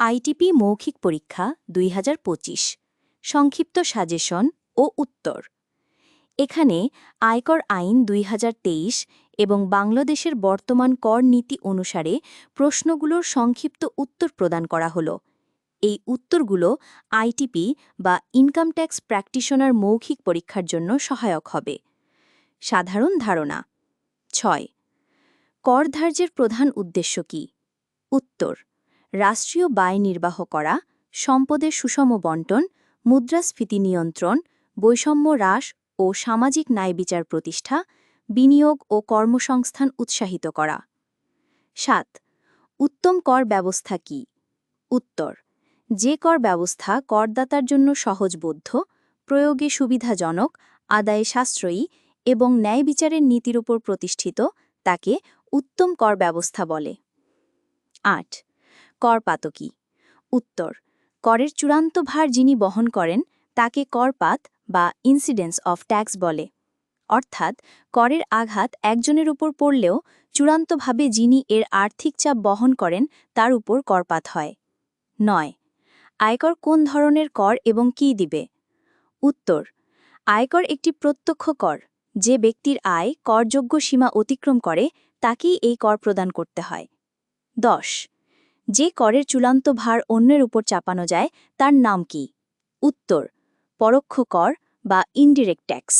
ITP মৌখিক পরীক্ষা দুই হাজার পঁচিশ, সংক্ষিপ্ত সাজেশন ও উত্তর। এখানে আয়কর আইন দুই হাজার তেইশ এবং বাংলাদেশের বর্তমান কর নীতি অনুসারে প্রশ্নগুলোর সংক্ষিপ্ত উত্তর প্রদান করা হল। এই উত্তরগুলো আইটিপি বা ইনকাম ট্যাক্স প্র্যাকটিশনার মৌখিক পরীক্ষার জন্য সহায়ক হবে। সাধারণ ধারণা, ছয়, কর ধার্যের প্রধান উদ্দেশ্য কি? উত্তর রাষ্ট্রীয় ব্যয় নির্বাহ করা, সম্পদের সুষম বন্টন মুদ্রাস্ফীতি নিয়ন্ত্রণ, বৈষম্য হ্রাস ও সামাজিক ন্যায় বিচার প্রতিষ্ঠা, বিনিয়োগ ও কর্মসংস্থান উৎসাহিত করা। সাত, উত্তম কর ব্যবস্থা কি? উত্তর, যে কর ব্যবস্থা করদাতার জন্য সহজবোধ্য, প্রয়োগে সুবিধাজনক, আদায়ে সাশ্রয়ী এবং ন্যায় বিচারের নীতির উপর প্রতিষ্ঠিত, তাকে উত্তম কর ব্যবস্থা বলে। আট কর পাতকি। উত্তর, করের চূড়ান্ত ভার যিনি বহন করেন, তাকে করপাত বা ইনসিডেন্স অফ ট্যাক্স বলে। অর্থাৎ, করের আঘাত একজনের উপর পড়লেও চূড়ান্তভাবে যিনি এর আর্থিক চাপ বহন করেন, তার উপর করপাত হয়। নয়, আয়কর কোন ধরনের কর এবং কি দিবে? উত্তর, আয়কর একটি প্রত্যক্ষ কর, যে ব্যক্তির আয় করযোগ্য সীমা অতিক্রম করে, তাকেই এই কর প্রদান করতে হয়। দশ যে করের চূড়ান্ত ভার অন্যের উপর চাপানো যায়, তার নাম কি? উত্তর, পরোক্ষ কর বা ইনডিরেক্ট ট্যাক্স